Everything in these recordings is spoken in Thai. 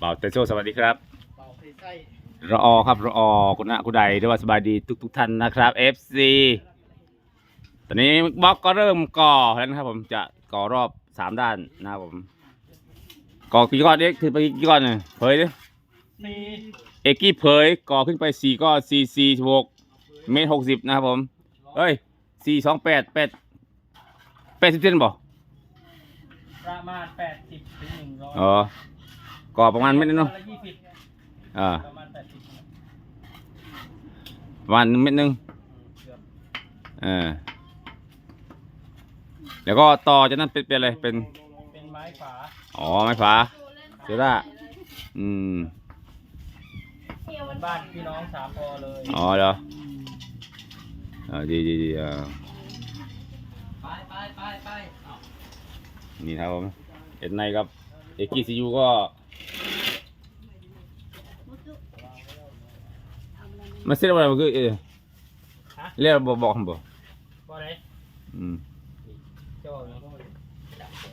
บ่าวเตโซสวัสดีครับเป่าใส่ไส้รอครับรอคุณนะคุณใดด้วยว่าสบายดีทุกทุกๆท่านนะครับ FC ตอนนี้บล็อกก็เริ่มก่อแล้วนะครับ ผมจะก่อรอบสามด้านนะครับผมก่อกี่ก้อนเอ็กถือไปกี่ก้อนเนี่ยเผยดิมีเอกกี้เผยก่อขึ้นไปสี่ก้อนสี่สี่หกเมตรหกสิบนะครับผมเอ้ยสี่สองแปดแปดแปดสิบเซนบ่ประมาณแปดสิบถึงหนึ่งร้อยอ๋อ ก่อประมาณเม็ดนึงเนาะละยี่สิบอ่าประมาณแปดสิบประมาณเม็ดนึงเกือบเออแล้วก็ต่อจากนั้นเป็นเป็นอะไรเป็นเป็นไม้ฝาอ๋อไม้ฝาเสือร่าอืมเป็นบ้านพี่น้องสามพอเลยอ๋อเหรออ่าดีดีดีอ่าไปไปไปไปนี่ครับผมเอ็นในครับเอกกี้ซียูก็ มันเสร็จแล้วมันก็เออเรียกบอกบอกผมบอกบ่ไหนอืมจะบอกยัง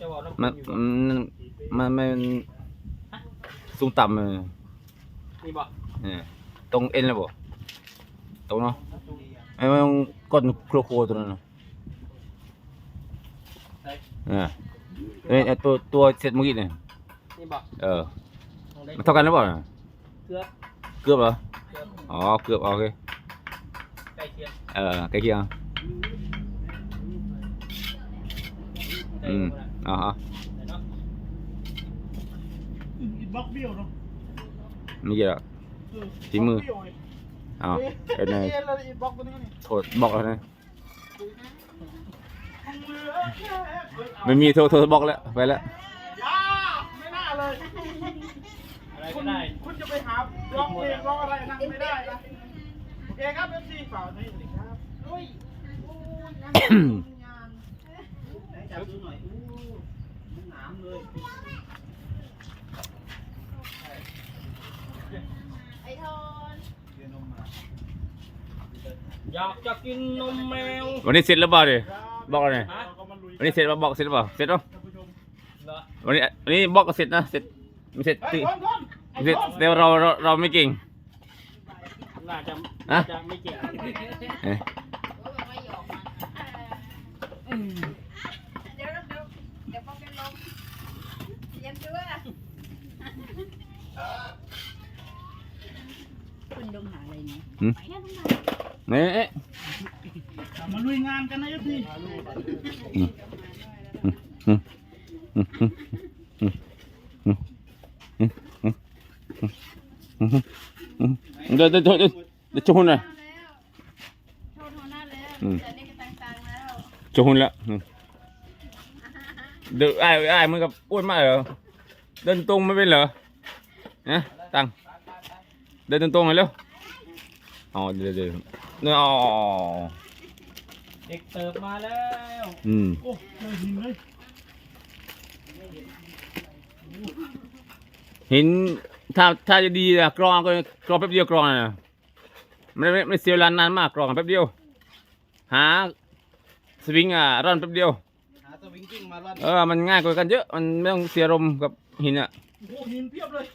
จะบอกน้ำมันอยู่บ่มันมันมันสูงต่ำเลยนี่บ่เออตรงเอ็นเลยบ่ตรงเนาะไอ้มันก้อนโครโคตัวนั้นเนาะใช่เออเอ้ยไอ้ตัวตัวเสร็จเมื่อกี้เนี่ยนี่บ่เออตรงได้มันเท่ากันหรือเปล่าเนี่ยเกือบเกือบเหรอเกื อบอ๋อเกือบโอเคใกล้เคียงเออใกล้เคียงใกล้อืมเคียงอ๋อฮะได้เนาะอีบล็อกเบี้ยวเนาะไม่เกี่ยวหรอกเออฝีมือบล็กเบี้ยวไงอ้าวเป็นไงเอ๊ะแล้วอีบล็อกตัวนี้นี่โทษบอกแล้วนะมือแค่เฮ้ยเอาไม่มีโทษโทษบอกแล้วไปแล้วอย่าไม่น่าเลย อะไรคุก็ณได้ คุณจะไปหาร้องเพลงร้องอะไรนะไม่ได้นะโอเคครับเอฟซีฝากให้สวัสดีครับเฮ้ยโอ้ยงานงานไหนจับดูหน่อยอู้มันหนามเลยไอ้ทอนเดี๋ยวนมมาอยากจะกินนมแมว วันนี้เสร็จแล้วเปล่าดิครับบอกเลยเราก็มาลุยวันนี้เสร็จแล้วบอกเสร็จแล้วเปล่าเสร็จแล้วท่านผู้ชมเหรอวันนี้วันนี้บอกก็เสร็จนะเสร็จไม่เสร็จเฮ้ติยทนทนไอ้ เสร็จทนแต่ว่าเราเราเราไม่เก่ง น่าจะฮะน่าจะไม่เก่งเอ๊ะโอ้ยบอกว่าหยอกมันเดี๋ยวเดี๋ยวเดี๋ยวป้องกันลมเย็นด้วยคุณดมหาอะไรเนี่ยหืมเนี่ยเอ๊ะมาลุยงานกันนะเอฟซีอืมอืมอืมอืมอืมอืมอืมอืมอืมอืมอืม เดี๋ยวเดี๋ยวเดี๋ยวเดี๋ยวชหุ่นหน่อยแล้วโทษหัวหน้าแล้วอืมแต่นี่ก็ตังๆแล้วชหุ่นแล้วอืมเดี๋ยวไอ้ไอ้มึงกับอ้วนมากเหรอเดินตรงไม่เป็นเหรอนะตังเดินตรงๆหน่อยเร็วอ๋อเดี๋ยวเดี๋ยวเดี๋ยวอ๋อเด็กเติบมาแล้วอืมโอ้เลยหินเลยหิน ถ้าถ้าจะดีอะกรองก็กรองแป๊บเดียวกรองนะไม่ไม่ไม่เสียเวลานานมากกรองแป๊บเดียว หาสวิงอะร่อนแป๊บเดียว หาสวิงกิ้งมาลั่นเออมันง่ายกว่ากันเยอะมันไม่ต้องเสียลมณ์กับหินอะโอ้โหหินเพียบเลย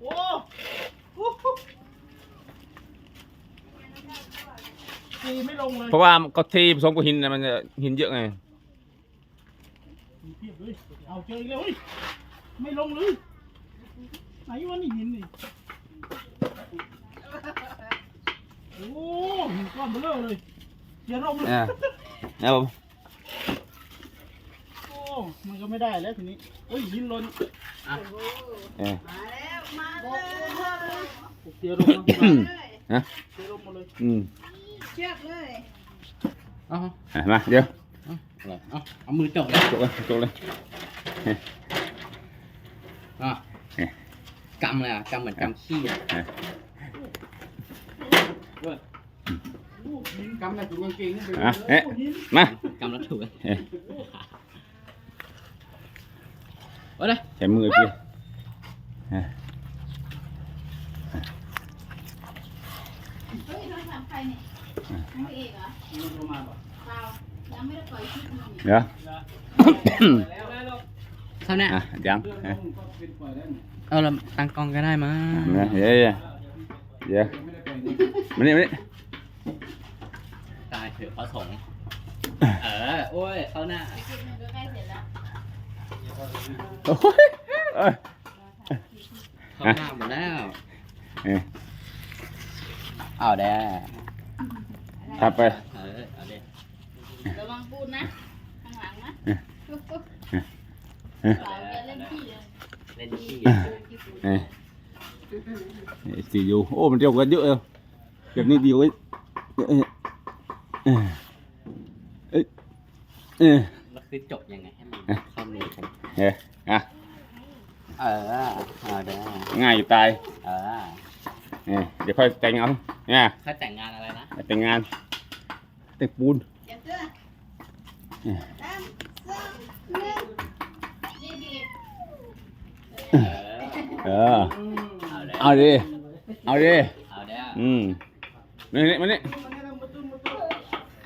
โอ้โหตีไม่ลงเลยเพราะว่าก็เทผสมกับหินนะมันจะหินเยอะไงหินเพียบเลยเอาเจออีกแล้วเฮ้ยไม่ลงเลย ไหนวะนี่หินนี่ โอ้หินก้อนเบลอเลยอย่าลงเลยอ่าครับผมโอ้มันก็ไม่ได้แล้วทีนี้โอ้ยหินหล่นเออมาแล้วมาเลยเสียลงมานะเสียลงมาเลยอืมเชือกเลยเอาอะมาเดี๋ยวเอาเอาเอามือจบเลยจบเลยจบเลยอะเอ๊ะ กำเลยอะกำเหมือนกำขี้อะโอ้หินกำแบบถุงกางเกงนี่เป็นอะเอ๊ะโอ้หินมากำแล้วถูกเลยเอ๊ะเอาเลยใช้มือพี่อะเฮ้ยโทรศัพท์ใครเนี่ยน้องเอกเหรอลงมาบ่เปล่ายังไม่ได้ปล่อยคลิปมันเดี๋ยวแล้วได้ลูก เท่าเนี้ยอะยังเออเออเราตั้งกล้องก็ได้มั้งมาเดี๋ยวเดี๋ยวเดี๋ยวมานี่มานี่ตายเถอะพระสงฆ์เออโอ้ยเข้าหน้าคลิปหนึงก็ใกล้เสร็จแล้วโอ้ยเอ้ยเข้าหน้าหมดแล้วเออเอาแด้ทับไป เออเอาเด้ระวังปูนนะ ข้างหลังนะ เออ ปุ๊บปุ๊บ เออเปล่าอย่าเล่นพี่เลยเล่นที่เออเอสีอยู่โอ้มันเดียวกันเยอะเออแบบนี้เดียวเอ้ยเออเออเอ้ยเออแล้วคือจบยังไงให้มันเอ๊ะเข้ามือกันเฮ้ยอะเออเอาแด้ง่ายอยู่ตายเออเออเดี๋ยวค่อยแต่งเอาเนี่ยถ้าแต่งงานอะไรนะแต่งงานแต่งปูนเดี๋ยวเสื้อ เออ สามสองหนึ่งนี่บีบ เออเออเอาแด้เอาดิ เอาดิ เอาแด้อืมมานี่มานี่มาเนี่ยมาตุ้มมาตุ้ม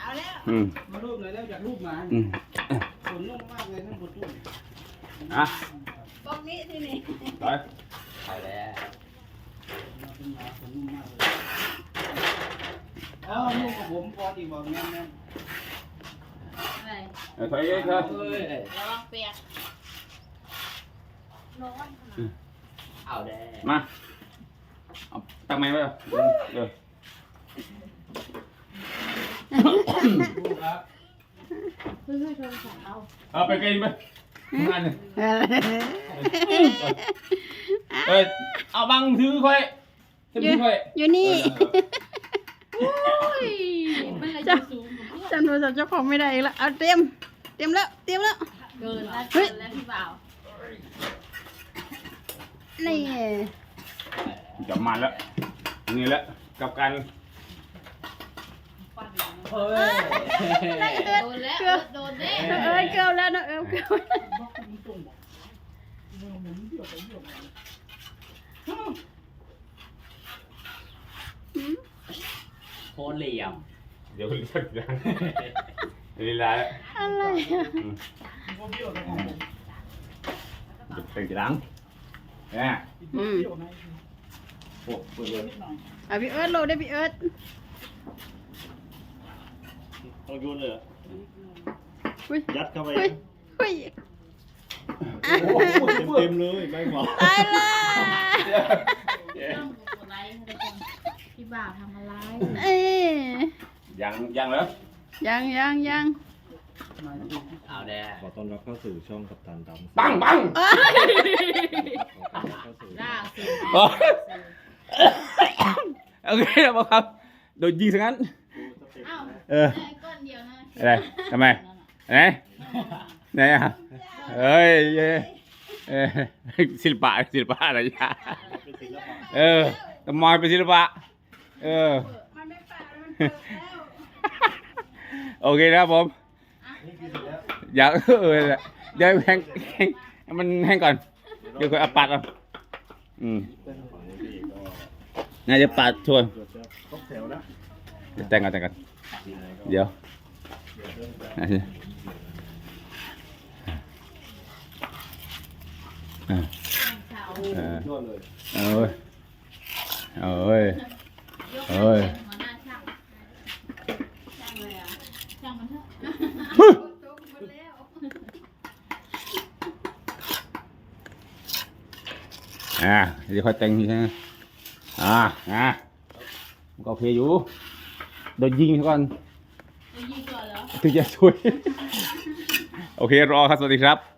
เอาแล้วอืมมารูปหน่อยแล้วอยากรูปหมาอืมขนนุ่มมากเลยนั่นมาตุ้มอะบล็อกนี้ที่นี่ไปเอาแด้อ๋อลูกกับผมพอดีบอกแน่นอะไรเอาถอยเองเถอะเอ้ยระวังเปียกร้อนขนาด เอาแด้มาเอาตั้งไม้ไว้เหรอเออเพื่อนๆโทรศัพท์เอาเอาไปกินไปงานเลยเอ้ยเอาบังถือค่อยถือค่อยอยู่นี่มันเลยจะสูงกว่าเพื่อนจำโทรศัพท์เจ้าของไม่ได้อีกแล้วเอาเตรียมเตรียมแล้วเตรียมแล้วเกินแล้วเกินแล้วพี่บ่าว นี่จะมาแล้วนี่แหละกับการฟันหลังเฮ้ยโดนแล้วโดนแน่น้องเอิญเกือบแล้วน้องเอิญเกือบแล้วโคตรเหลี่ยมเดี๋ยวเรียกยังลีลาแล้วอะไรอะๆพวกเบี้ยวแต่ของผมจะเป็นกี่หลัง เนี่ยอืมเบี้ยวไหนโอ้เปิดเลยอะพี่เอิญโหลดได้พี่เอิญต้องโยนเลยเหรออุ้ยยัดเข้าไปอุ้ยอุ้ยโอ้โหเต็มๆเลยไม่หมอตายละต้องกดไลค์ให้ทุกคนพี่บ่าวทำอะไรเอ้ยยังยังเหรอยังยังยัง เอาแด้ขอต้อนรับเข้าสู่ช่องกัปตันดำปังปังขอต้อนรับเข้าสู่ล่าสุดโอ้โอเคครับครับ โดนยิงซะงั้น อ้าวเออได้ก้อนเดียวนะอะไรทำไม ไหน ไหนอะเอ้ยเย้เออศิลปะศิลปะอะไรอย่างเออตะมอยเป็นศิลปะ เออ มันไม่ปามันเปิดแล้ว โอเคนะครับผม อยากเออเดี๋ยวแห้งแห้งให้มันแห้งก่อน เดี๋ยวค่อยเอาปัดเอาอืมน่าจะปัดชวนเดี๋ยวจะครบแถวนะเดี๋ยวแต่งกันแต่งกัน เดี๋ยวอะอะเช้าเออยอดเลยเอ้ยเอ้ยยกเอ้ยหัวหน้าช่างช่างเลยอะช่างมันเถอะ ตกหมดแล้ว อ่าเดี๋ยวค่อยแต่งทีนะอ่าอ่ามันก็โอเคอยู่โดนยิงก่อนจะยิงก่อนเหรอถึงจะช่วย โอเครอครับ สวัสดีครับ